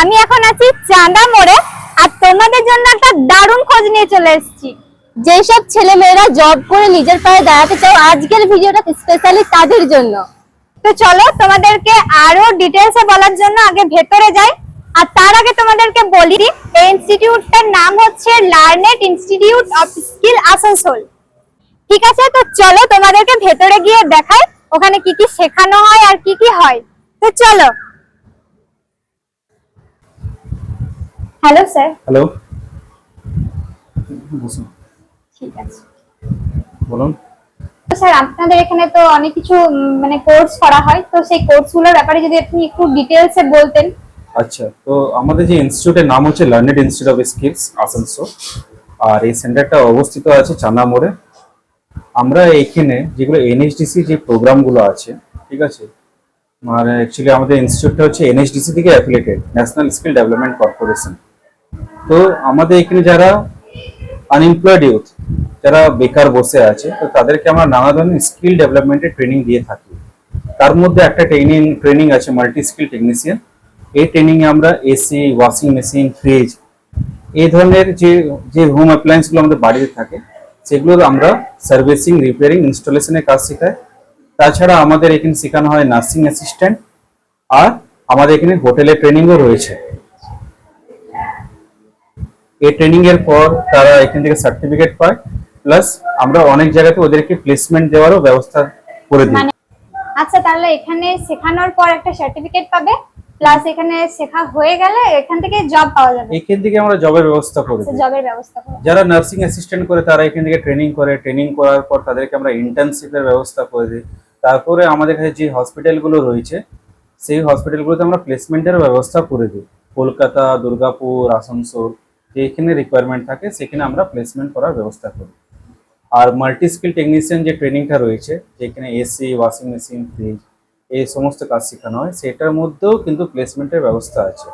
আমি এখন আছি চাঁদা মোড়ে আর তোমাদের জন্য একটা দারুণ খোঁজ নিয়ে চলে এসেছি। যেসব ছেলে মেয়েরা জব করে নিজের পায়ে দাঁড়াতে চাও, আজকের ভিডিওটা স্পেশালি তাদের জন্য। তো চলো তোমাদেরকে আরও ডিটেলসে বলার জন্য আগে ভেতরে যাই। আর তার আগে তোমাদেরকে বলি, এই ইনস্টিটিউটটার নাম হচ্ছে learned institute of skill Asansol ঠিক আছে? তো চলো তোমাদেরকে ভেতরে গিয়ে দেখাই, ওখানে কি কি শেখানো হয় আর কি কি হয়। তো চলো। হ্যালো স্যার হ্যালো বসুন। ঠিক আছে। বলুন। তো স্যার আপনাদের এখানে তো অনেক কিছু মানে কোর্স করা হয়। তো সেই কোর্সগুলোর ব্যাপারে যদি আপনি একটু ডিটেলসে বলতেন। আচ্ছা তো আমাদের যে ইনস্টিটিউটের নাম হচ্ছে learned institute of skills Asansol. আর এই সেন্টারটা অবস্থিত আছে চান্না মোড়ে। আমরা এখানে যেগুলো এনএসডিসি যে প্রোগ্রামগুলো আছে ঠিক আছে? মানে অ্যাকচুয়ালি আমাদের ইনস্টিটিউটটা হচ্ছে এনএসডিসি থেকে affiliated national skill development corporation তো আমাদের এখানে যারা আনএমপ্লয়েড ইউথ যারা বেকার বসে আছে, তো তাদেরকে আমরা নানা ধরনের স্কিল ডেভেলপমেন্টের ট্রেনিং দিয়ে থাকি। তার মধ্যে একটা ট্রেনিং ট্রেনিং আছে মাল্টি স্কিল টেকনিশিয়ান এই ট্রেনিং এ আমরা এসি ওয়াশিং মেশিন ফ্রিজ এই ধরনের যে যে হোম অ্যাপ্লায়েন্সগুলো আমাদের বাড়িতে থাকে সেগুলোর আমরা সার্ভিসিং রিপেয়ারিং ইনস্টলেশনের কাজ শেখাই। তাছাড়া আমাদের এখানে শেখানো হয় নার্সিং অ্যাসিস্ট্যান্ট আর আমাদের এখানে হোটেলে ট্রেনিংও রয়েছে। এই ট্রেনিং এর পর তারা এখান থেকে সার্টিফিকেট পায় প্লাস আমরা অনেক জায়গাতে ওদেরকে প্লেসমেন্ট দেওয়ারও ব্যবস্থা করে দিই। মানে আচ্ছা তাহলে এখানে শেখানোর পর একটা সার্টিফিকেট পাবে প্লাস এখানে শেখা হয়ে গেলে এখান থেকে জব পাওয়া যাবে। এখান থেকে আমরা জবের ব্যবস্থা করে দিই। জবের ব্যবস্থা করো যারা নার্সিং অ্যাসিস্ট্যান্ট করে তারা এখান থেকে ট্রেনিং করে ট্রেনিং করার পর তাদেরকে আমরা ইন্টার্নশিপের ব্যবস্থা করে দিই। তারপরে আমাদের কাছে যে হসপিটালগুলো রয়েছে সেই হসপিটালগুলোতে আমরা প্লেসমেন্টের ব্যবস্থা করে দিই। কলকাতা দুর্গাপুর আসানসোল। যেখানে রিকোয়ারমেন্ট থাকে সেখানে আমরা প্লেসমেন্ট করার ব্যবস্থা করি। আর মাল্টি স্কিল টেকনিশিয়ান যে ট্রেনিংটা রয়েছে যেখানে এসি ওয়াশিং মেশিন ফ্রিজ এই সমস্ত কাজ শেখানো হয় সেটার মধ্যেও কিন্তু প্লেসমেন্টের ব্যবস্থা আছে।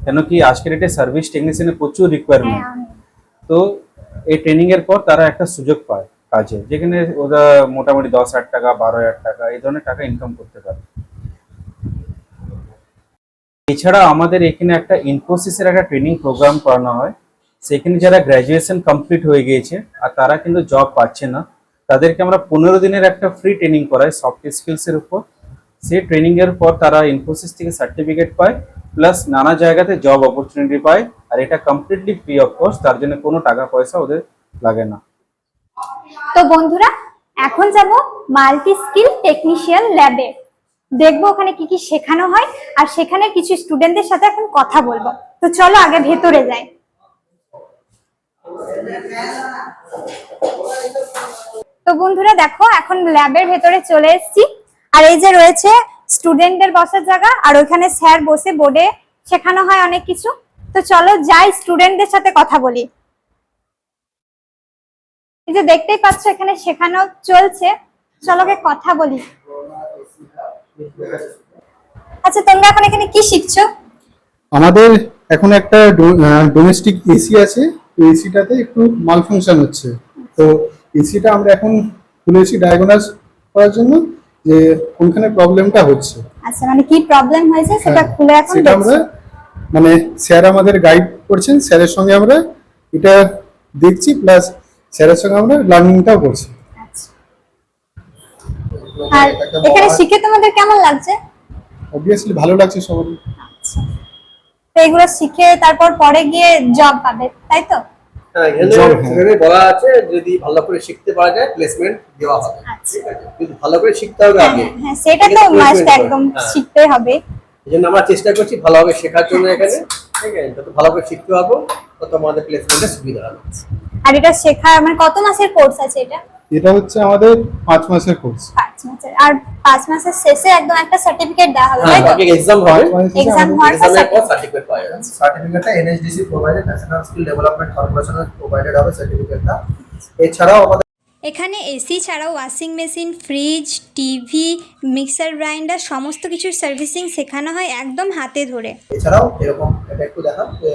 কেন কি আজকের ডেটে সার্ভিস টেকনিশিয়ানের প্রচুর রিকোয়ারমেন্ট হ্যাঁ, তো এই ট্রেনিংয়ের পর তারা একটা সুযোগ পায় কাজে যেখানে ওরা মোটামুটি দশ হাজার টাকা বারো হাজার টাকা এই ধরনের টাকা ইনকাম করতে পারে। এছাড়া আমাদের এখানে একটা ইনফোসিসের একটা ট্রেনিং প্রোগ্রাম করানো হয়। সেখানে যারা গ্র্যাজুয়েশন কমপ্লিট হয়ে গিয়েছে, আর তারা কিন্তু জব পাচ্ছে না, তাদেরকে আমরা পনেরো দিনের একটা ফ্রি ট্রেনিং করাই সফট স্কিলস এর উপর। সেই ট্রেনিং এর পর তারা ইনফোসিস থেকে সার্টিফিকেট পায় প্লাস নানা জায়গাতে জব অপরচুনিটি পায়, আর এটা কমপ্লিটলি ফ্রি অফ কস্ট তার জন্য কোনো টাকা পয়সা ওদের লাগে না। তো বন্ধুরা, এখন যাব মাল্টি স্কিল টেকনিশিয়ান ল্যাবে দেখব ওখানে কি কি শেখানো হয়, আর সেখানে কিছু স্টুডেন্টদের সাথে এখন কথা বলব। তো চলো আগে ভেতরে যাই। তো বন্ধুরা দেখো, এখন ল্যাবের ভেতরে চলে এসেছি। আর এই যে রয়েছে স্টুডেন্টদের বসার জায়গা, আর ওইখানে স্যার বসে বোর্ডে শেখানো হয় অনেক কিছু। তো চলো যাই স্টুডেন্টদের সাথে কথা বলি। এই যে দেখতেই পাচ্ছ, এখানে শেখানো চলছে। চলোকে কথা বলি। আচ্ছা তোমরা এখন এখানে কি শিখছো? আমাদের এখন একটা ডোমেস্টিক এসি আছে। এসিটাতে একটু মাল ফাংশন হচ্ছে। তো এসিটা আমরা এখন খুলেছি ডায়াগনাস করার জন্য যে কোনখানে প্রবলেমটা হচ্ছে। আচ্ছা মানে কি প্রবলেম হয়েছে সেটা হ্যাঁ, খুলে এখন সেটা আমরা মানে স্যার আমাদের গাইড করছেন। স্যারের সঙ্গে আমরা এটা দেখছি প্লাস স্যারের সঙ্গে আমরা লার্নিংটাও করছি। আর এখানে শিখে তোমাদের কেমন লাগছে? অবভিয়াসলি ভালো লাগছে সবারই আচ্ছা। তো এগুলো শিখে তারপর পরে গিয়ে জব পাবে তাই তো? হ্যাঁ, এখানে হ্যাঁ। বলা আছে যদি ভালো করে শিখতে পারা যায় প্লেসমেন্ট দেওয়া হবে। আচ্ছা। কিন্তু ভালো করে শিখতে হবে হ্যাঁ আগে। সেটা তো মাস্ট একদম। শিখতে হবে। এই জন্য আমরা চেষ্টা করছি ভালোভাবে শেখার জন্য এখানে। ঠিক আছে যত ভালো করে শিখতে পারব তত আমাদের প্লেসমেন্টের সুবিধা হবে। আর এটা শেখা মানে কত মাসের কোর্স আছে এটা? এটা হচ্ছে আমাদের পাঁচ মাসের কোর্স পাঁচ মাসের আর পাঁচ মাসের শেষে একদম একটা সার্টিফিকেট দেওয়া হবে হ্যাঁ তাই তো? এক্সাম হবে এক্সাম হওয়ার পর এক্সামের পর certificate। সার্টিফিকেট পাওয়া যাবে। সার্টিফিকেটটা NSDC provided national skill development provided হবে সার্টিফিকেটটা এছাড়াও আমাদের এখানে এসি ছাড়াও washing machine fridge TV mixer grinder সমস্ত কিছুর সার্ভিসিং শেখানো হয় একদম হাতে ধরে। এছাড়াও এরকম এটা একটু দেখান যে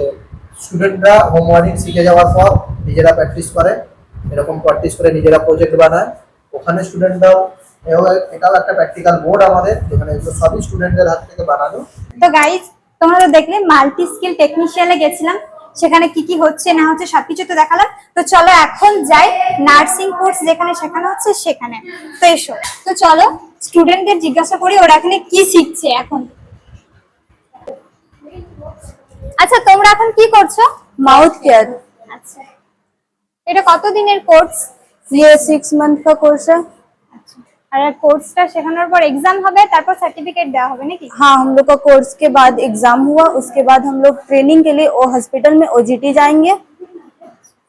স্টুডেন্টরা হোম ওয়ার্কিং শিখে যাওয়ার পর নিজেরা প্র্যাকটিস করে এরকম প্র্যাকটিস করে নিজেরা প্রজেক্ট বানায়। ওখানে স্টুডেন্টরাও এটাও একটা প্র্যাকটিক্যাল বোর্ড আমাদের যেখানে এগুলো সবই স্টুডেন্টদের হাত থেকে বানানো। তো গাইজ তোমরা তো দেখলে মাল্টি স্কিল টেকনিশিয়ানে গেছিলাম। সেখানে কি কি হচ্ছে না হচ্ছে সবকিছু তো দেখালাম তো চলো এখন যাই নার্সিং কোর্স যেখানে শেখানো হচ্ছে সেখানে তো এসো তো চলো স্টুডেন্টদের জিজ্ঞাসা করি ওরা এখানে কি শিখছে এখন আচ্ছা তোমরা এখন কি করছো माउथ केयर আচ্ছা এটা কত দিনের কোর্স ये सिक्स मंथ का कोर्स है আর কোর্সটা শেখানোর পর এক্সাম হবে তারপর সার্টিফিকেট দেওয়া হবে নাকি हाँ हम लोग का कोर्स के बाद एग्जाम हुआ उसके बाद हम लोग ट्रेनिंग के लिए ओ हॉस्पिटल में ओजीटी जाएंगे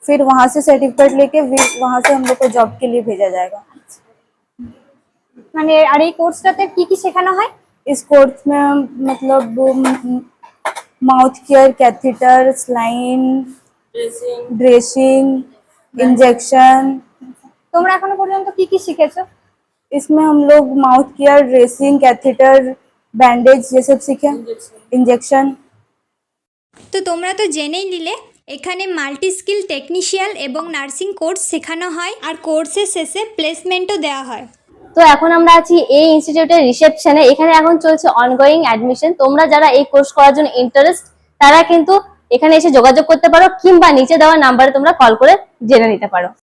फिर वहां से सर्टिफिकेट लेके फिर वहां से हम लोग को जॉब के लिए भेजा जाएगा মানে আর এই কোর্সটাতে কি কি শেখানো হয় इस कोर्स में मतलब mouth care catheter saline dressing injection তোমরা এখনো পর্যন্ত কি কি শিখেছো इसमें हम लोग mouth care dressing catheter bandage ये सब सीखे इंजेक्शन তো তোমরা তো জেনেই নিলে এখানে মাল্টি স্কিল টেকনিশিয়াল এবং নার্সিং কোর্স শেখানো হয় আর কোর্সের শেষে প্লেসমেন্টও দেওয়া হয় তো এখন আমরা আছি এই ইনস্টিটিউটের রিসেপশনে এখানে এখন চলছে অনগোয়িং অ্যাডমিশন তোমরা যারা এই কোর্স করার জন্য ইন্টারেস্ট তারা কিন্তু এখানে এসে যোগাযোগ করতে পারো কিংবা নিচে দেওয়া নাম্বারে তোমরা কল করে জেনে নিতে পারো